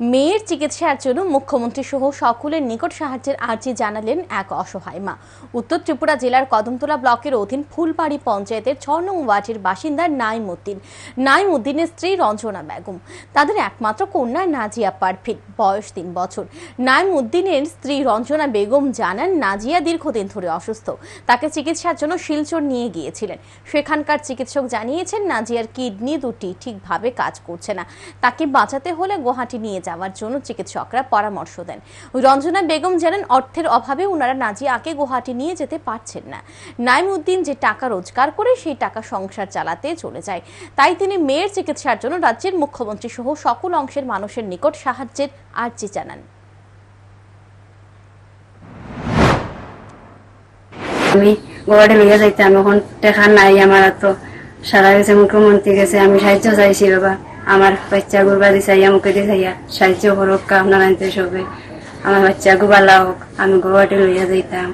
মেয়ের চিকিৎসার জন্য মুখ্যমন্ত্রী সহ সকলের নিকট সাহায্যের আর্জি জানালেন এক অসহায় মা। উত্তর ত্রিপুরা জেলার কদমতলা ব্লকের অধীন ফুলবাড়ি পঞ্চায়েতের ছ নং ওয়ার্ডের বাসিন্দা নাইম উদ্দিন নাইম উদ্দিনের স্ত্রী রঞ্জনা বেগম। তাদের একমাত্র কন্যা নাজিয়া পারফিট বয়স তিন বছর। নাইম উদ্দিনের স্ত্রী রঞ্জনা বেগম জানান, নাজিয়া দীর্ঘদিন ধরে অসুস্থ। তাকে চিকিৎসার জন্য শিলচর নিয়ে গিয়েছিলেন। সেখানকার চিকিৎসক জানিয়েছেন, নাজিয়ার কিডনি দুটি ঠিকভাবে কাজ করছে না। তাকে বাঁচাতে হলে গুয়াহাটি নিয়ে যাওয়ার জন্য চিকিৎসকরা পরামর্শ দেন। রঞ্জনা বেগম জানান, অর্থের অভাবে ওনারা নাজিয়াকে গুয়াহাটি নিয়ে যেতে পারছেন না। নাইম উদ্দিন যে টাকা রোজগার করে সেই টাকা সংসার চালাতে চলে যায়। তাই তিনি মেয়ের চিকিৎসার জন্য রাজ্যের মুখ্যমন্ত্রী সহ সকল অংশের মানুষের নিকট সাহায্যের আর্জি জানান। আমি গোয়াটে লইয়া যাইতাম, এখন নাই, আমার তো সারা গেছে মুখ্যমন্ত্রী গেছে, আমি সাহায্য চাইছি, বাবা। আমার বাচ্চা গুরবা দিছাইয়া মুখে দিছাইয়া সাহায্য করুক আনতে সবে। আমার বাচ্চা গুবালা হোক, আমি গোয়াটে লইয়া যাইতাম।